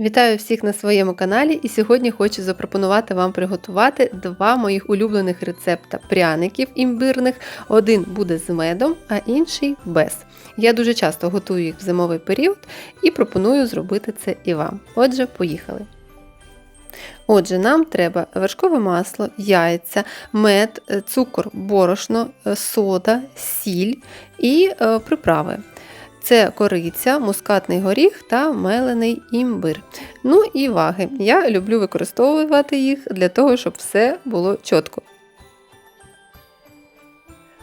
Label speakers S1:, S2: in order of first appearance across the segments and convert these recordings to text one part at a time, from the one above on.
S1: Вітаю всіх на своєму каналі і сьогодні хочу запропонувати вам приготувати два моїх улюблених рецепта пряників імбирних. Один буде з медом, а інший без. Я дуже часто готую їх в зимовий період і пропоную зробити це і вам. Отже, поїхали. Отже, нам треба вершкове масло, яйця, мед, е, цукор, борошно, е, сода, сіль і е, приправи. Це кориця, мускатний горіх та мелений імбир. Ну і ваги. Я люблю використовувати їх для того, щоб все було чітко.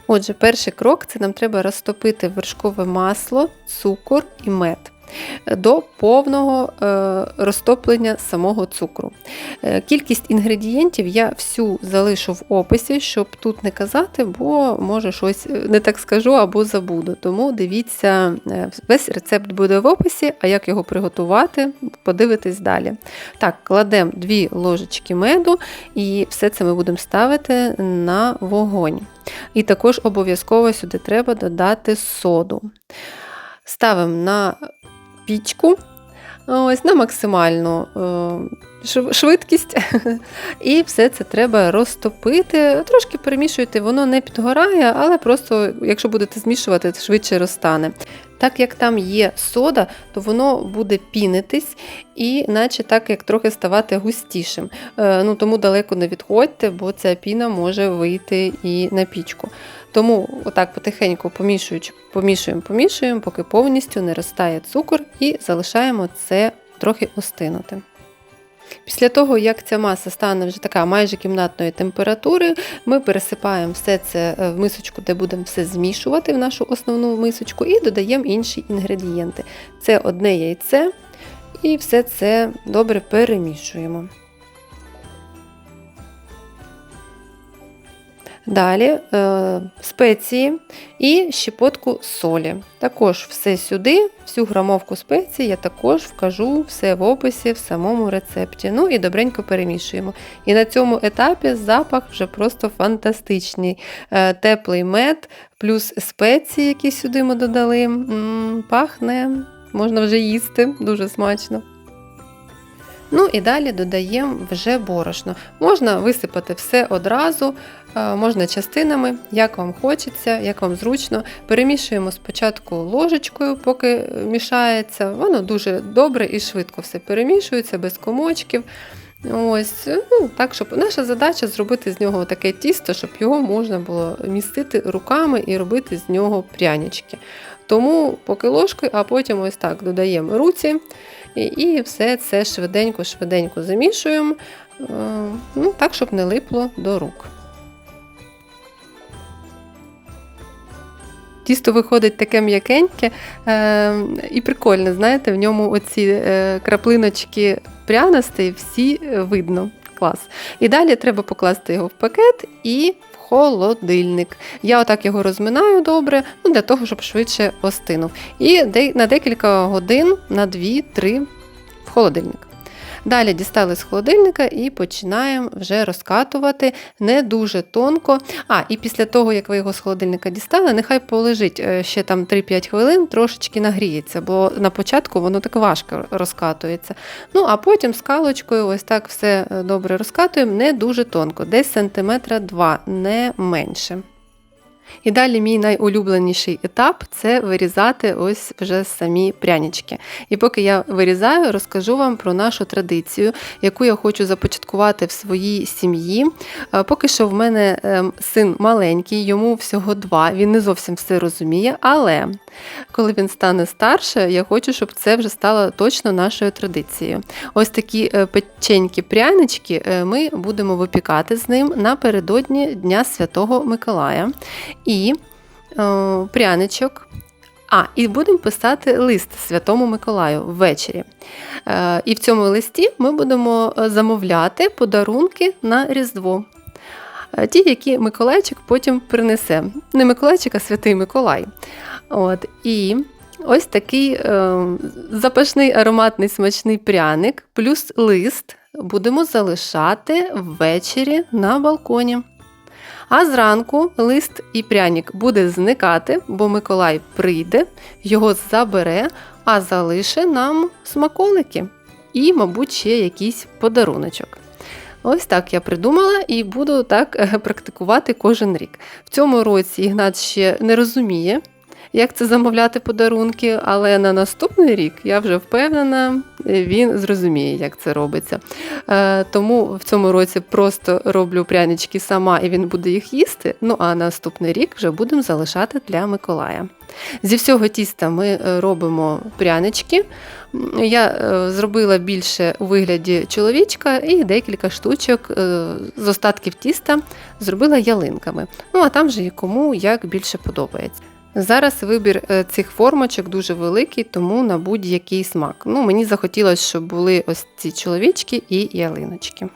S1: Отже, перший крок це нам треба розтопити вершкове масло, цукор і мед до повного е, розтоплення самого цукру. Е, кількість інгредієнтів я всю залишу в описі, щоб тут не казати, бо може щось е, не так скажу або забуду. Тому дивіться, весь рецепт буде в описі, а як його приготувати, подивитись далі. Так, кладемо 2 ложечки меду, і все це ми будемо ставити на вогонь. І також обов'язково сюди треба додати соду. Ставимо на пічку ось на максимальну е, швидкість. І все це треба розтопити. Трошки перемішуйте, воно не підгорає, але просто, якщо будете змішувати, швидше розтане. Так як там є сода, то воно буде пінитись і наче так як трохи ставати густішим. Е, ну, Тому далеко не відходьте, бо ця піна може вийти і на пічку. Тому отак потихеньку помішуючи, помішуємо, помішуємо, поки повністю не розтає цукор, і залишаємо це трохи остинути. Після того, як ця маса стане вже така майже кімнатної температури, ми пересипаємо все це е, в мисочку, де будемо все змішувати в нашу основну мисочку, і додаємо інші інгредієнти. Це одне яйце, і все це добре перемішуємо. Далі е, спеції і щепотку солі. Також все сюди, всю грамовку спецій я також вкажу все в описі в самому рецепті. Ну і добренько перемішуємо. І на цьому етапі запах вже просто фантастичний. Е, теплий мед, плюс спеції, які сюди ми додали. М -м, пахне, можна вже їсти, дуже смачно. Ну і далі додаємо вже борошно. Можна висипати все одразу, можна частинами, як вам хочеться, як вам зручно. Перемішуємо спочатку ложечкою, поки мішається. Воно дуже добре і швидко все перемішується, без комочків. Ось, ну, так, щоб Наша задача зробити з нього таке тісто, щоб його можна було містити руками і робити з нього прянички. Тому поки ложкою, а потім ось так додаємо руці і все це швиденько-швиденько замішуємо, е, ну, так, щоб не липло до рук. Тісто виходить таке м'якеньке е, і прикольне, знаєте, в ньому оці е, краплиночки пряностей всі видно. Клас. І далі треба покласти його в пакет і холодильник. Я отак його розминаю добре, ну, для того, щоб швидше остинув. І на декілька годин, на 2-3 в холодильник. Далі дістали з холодильника і починаємо вже розкатувати не дуже тонко. А, і після того, як ви його з холодильника дістали, нехай полежить е, ще там 3-5 хвилин, трошечки нагріється, бо на початку воно так важко розкатується. Ну, а потім скалочкою ось так все е, добре розкатуємо, не дуже тонко, десь сантиметра 2, не менше. І далі мій найулюбленіший етап це вирізати ось вже самі прянички. І поки я вирізаю, розкажу вам про нашу традицію, яку я хочу започаткувати в своїй сім'ї. Е, поки що в мене ем, син маленький, йому всього два, він не зовсім все розуміє, але коли він стане старше, я хочу, щоб це вже стало точно нашою традицією. Ось такі е, печенькі прянички е, ми будемо випікати з ним напередодні Дня Святого Миколая і о, пряничок. А, і будемо писати лист Святому Миколаю ввечері. Е, І в цьому листі ми будемо е, замовляти подарунки на Різдво. Е, ті, які Миколайчик потім принесе. Не Миколайчик, а святий Миколай. От, І ось такий е, запашний ароматний смачний пряник, плюс лист будемо залишати ввечері на балконі. А зранку лист і пряник буде зникати, бо Миколай прийде, його забере, а залише нам смаколики. і, мабуть, ще якийсь подаруночок. Ось так я придумала і буду так е, практикувати кожен рік. В цьому році Ігнат ще не розуміє, як це замовляти подарунки, але на наступний рік я вже впевнена, він зрозуміє, як це робиться. Е, Тому в цьому році просто роблю прянички сама і він буде їх їсти. Ну а наступний рік вже будемо залишати для Миколая. Зі всього тіста ми е, робимо прянички. Я е, зробила більше у вигляді чоловічка і декілька штучок з остатків тіста зробила ялинками. Ну а там же кому як більше подобається. Зараз вибір е, цих формочок дуже великий, тому на будь-який смак. Ну, мені захотілося, щоб були ось ці чоловічки і ялиночки.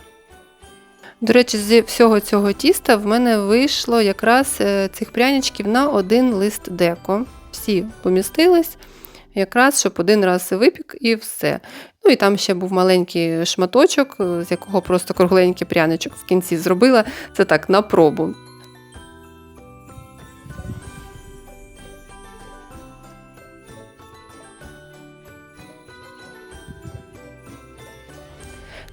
S1: До речі, зі всього цього тіста в мене вийшло якраз е, цих пряничків на один лист деко. Всі помістились, якраз щоб один раз випік і все. Ну і там ще був маленький шматочок, е, з якого просто кругленький пряничок в кінці зробила. Це так на пробу.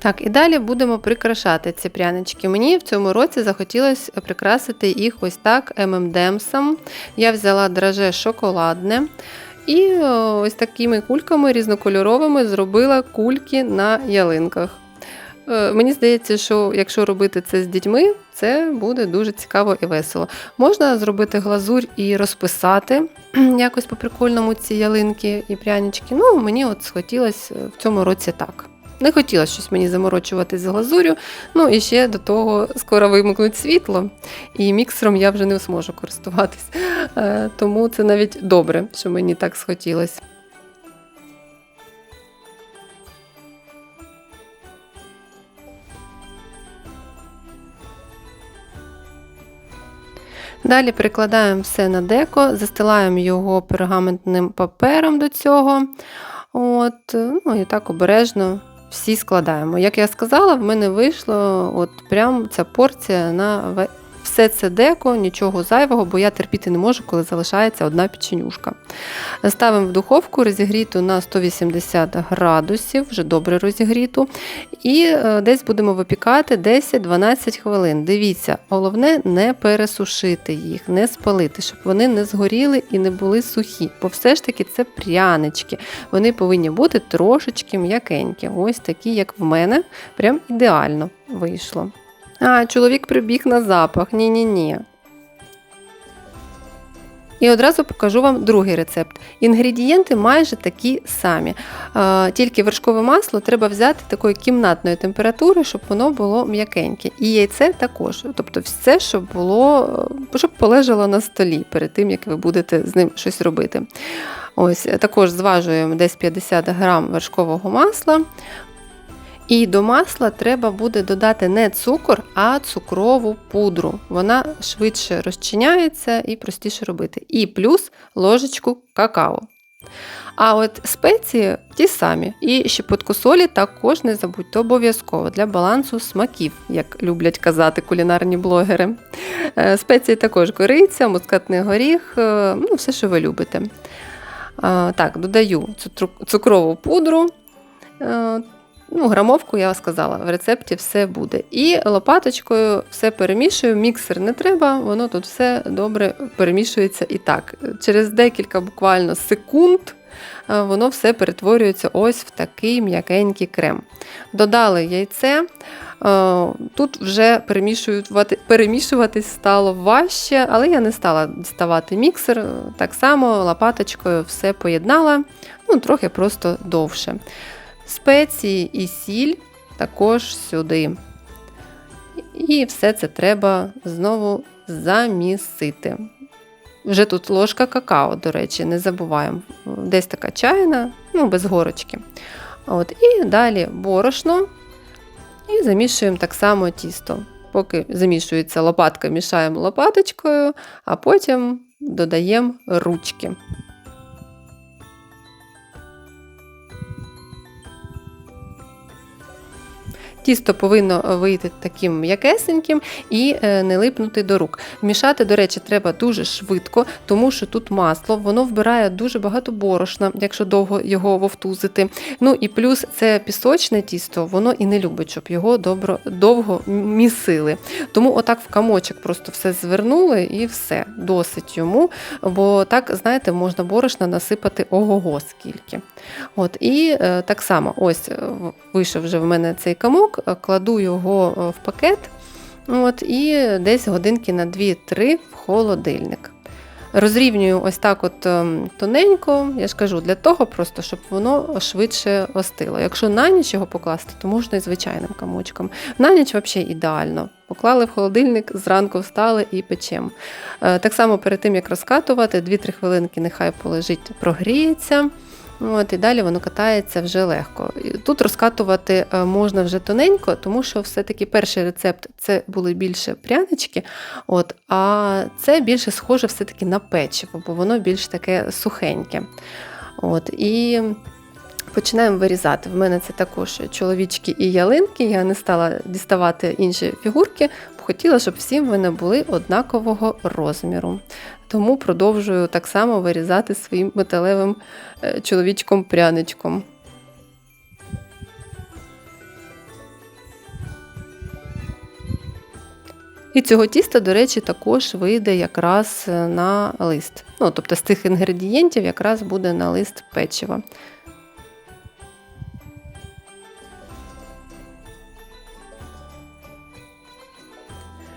S1: Так, і далі будемо прикрашати ці прянички. Мені в цьому році захотілося прикрасити їх ось так ММДемсом. Я взяла драже шоколадне. І ось такими кульками різнокольоровими зробила кульки на ялинках. Е, Мені здається, що якщо робити це з дітьми, це буде дуже цікаво і весело. Можна зробити глазурь і розписати якось по-прикольному ці ялинки і прянички. Ну, мені от схотілося в цьому році так. Не хотілося щось мені заморочувати з глазурю. Ну і ще до того скоро вимкнуть світло, і міксером я вже не зможу користуватись. Е, Тому це навіть добре, що мені так схотілося. Далі перекладаємо все на деко, застилаємо його пергаментним папером до цього. От, ну і так обережно всі складаємо. Як я сказала, в мене вийшло от прям ця порція на все це деко, нічого зайвого, бо я терпіти не можу, коли залишається одна печенюшка. Ставимо в духовку розігріту на 180 градусів, вже добре розігріту. І е, десь будемо випікати 10-12 хвилин. Дивіться, головне не пересушити їх, не спалити, щоб вони не згоріли і не були сухі. Бо все ж таки це прянички. Вони повинні бути трошечки м'якенькі. Ось такі, як в мене, прям ідеально вийшло. А, чоловік прибіг на запах. Ні-ні-ні. І одразу покажу вам другий рецепт. Інгредієнти майже такі самі. Тільки вершкове масло треба взяти такої кімнатної температури, щоб воно було м'якеньке. І яйце також. Тобто все, щоб було, е, щоб полежало на столі перед тим, як ви будете з ним щось робити. Ось, також зважуємо десь 50 грам вершкового масла. І до масла треба буде додати не цукор, а цукрову пудру. Вона швидше розчиняється і простіше робити. І плюс ложечку какао. А от спеції ті самі. І щепотку солі також не забудьте обов'язково для балансу смаків, як люблять казати кулінарні блогери. Е, Спеції також кориця, мускатний горіх, е, ну, все, що ви любите. Е, Так, додаю цукрову пудру. Ну, грамовку я сказала, в рецепті все буде. І лопаточкою все перемішую, міксер не треба, воно тут все добре перемішується і так. Через декілька буквально секунд е, воно все перетворюється ось в такий м'якенький крем. Додали яйце. е, Тут вже перемішувати, перемішуватись стало важче, але я не стала діставати міксер. Так само лопаточкою все поєднала, ну, трохи просто довше. Спеції і сіль також сюди. І все це треба знову замісити. Вже тут ложка какао, до речі, не забуваємо. Десь така чайна, ну, без горочки. От, І далі борошно. І замішуємо так само тісто. Поки замішується лопатка, мішаємо лопаточкою, а потім додаємо ручки. Тісто повинно вийти таким м'якесеньким і е, не липнути до рук. Мішати, до речі, треба дуже швидко, тому що тут масло, воно вбирає дуже багато борошна, якщо довго його вовтузити. Ну і плюс це пісочне тісто, воно і не любить, щоб його добро, довго місили. Тому отак в камочок просто все звернули і все, досить йому. Бо так, знаєте, можна борошна насипати ого-го скільки. От, І е, так само, ось вийшов вже в мене цей камок, кладу його е, в пакет. От, І десь годинки на 2-3 в холодильник. Розрівнюю ось так от ем, тоненько, я ж кажу, для того, просто, щоб воно швидше остило. Якщо на ніч його покласти, то можна і звичайним камочком. На ніч взагалі ідеально. Поклали в холодильник, зранку встали і печемо. Е, Так само перед тим, як розкатувати, 2-3 хвилинки нехай полежить, прогріється. От, І далі воно катається вже легко. Тут розкатувати е, можна вже тоненько, тому що все-таки перший рецепт це були більше прянички, от, а це більше схоже все-таки на печиво, бо воно більш таке сухеньке. От, І починаємо вирізати. В мене це також чоловічки і ялинки. Я не стала діставати інші фігурки, хотіла, щоб всі в мене були однакового розміру. Тому продовжую так само вирізати своїм металевим е, чоловічком-пряничком. І цього тіста, до речі, також вийде якраз е, на лист. Ну, тобто з тих інгредієнтів якраз буде на лист печива.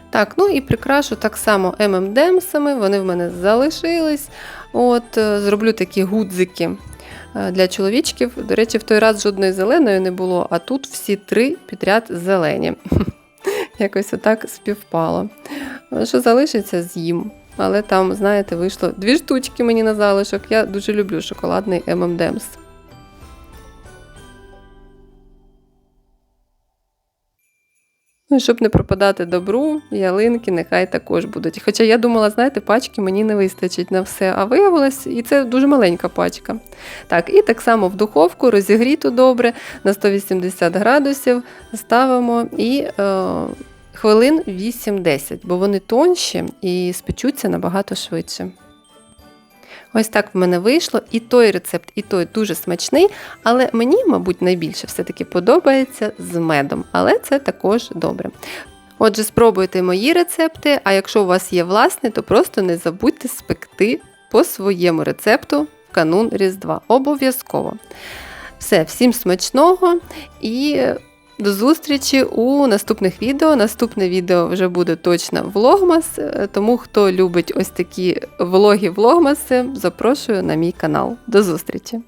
S1: Так, ну і прикрашу так само ММДемсами, вони в мене залишились. От, е, Зроблю такі гудзики е, для чоловічків. До речі, в той раз жодної зеленої не було, а тут всі три підряд зелені. Якось отак співпало. Що залишиться, з'їм. Але там, знаєте, вийшло дві штучки мені на залишок. Я дуже люблю шоколадний ММДемс. Ну, щоб не пропадати добру, ялинки нехай також будуть. Хоча я думала, знаєте, пачки мені не вистачить на все, а виявилось, і це дуже маленька пачка. Так, і так само в духовку розігріту добре на 180 градусів ставимо і е, хвилин 8-10, бо вони тонші і спечуться набагато швидше. Ось так в мене вийшло. І той рецепт, і той дуже смачний, але мені, мабуть, найбільше все-таки подобається з медом, але це також добре. Отже, спробуйте мої рецепти, а якщо у вас є власний, то просто не забудьте спекти по своєму рецепту в канун Різдва. Обов'язково. Все, всім смачного і до зустрічі у наступних відео. Наступне відео вже буде точно влогмас, е, тому хто любить ось такі влоги-влогмаси, запрошую на мій канал. До зустрічі!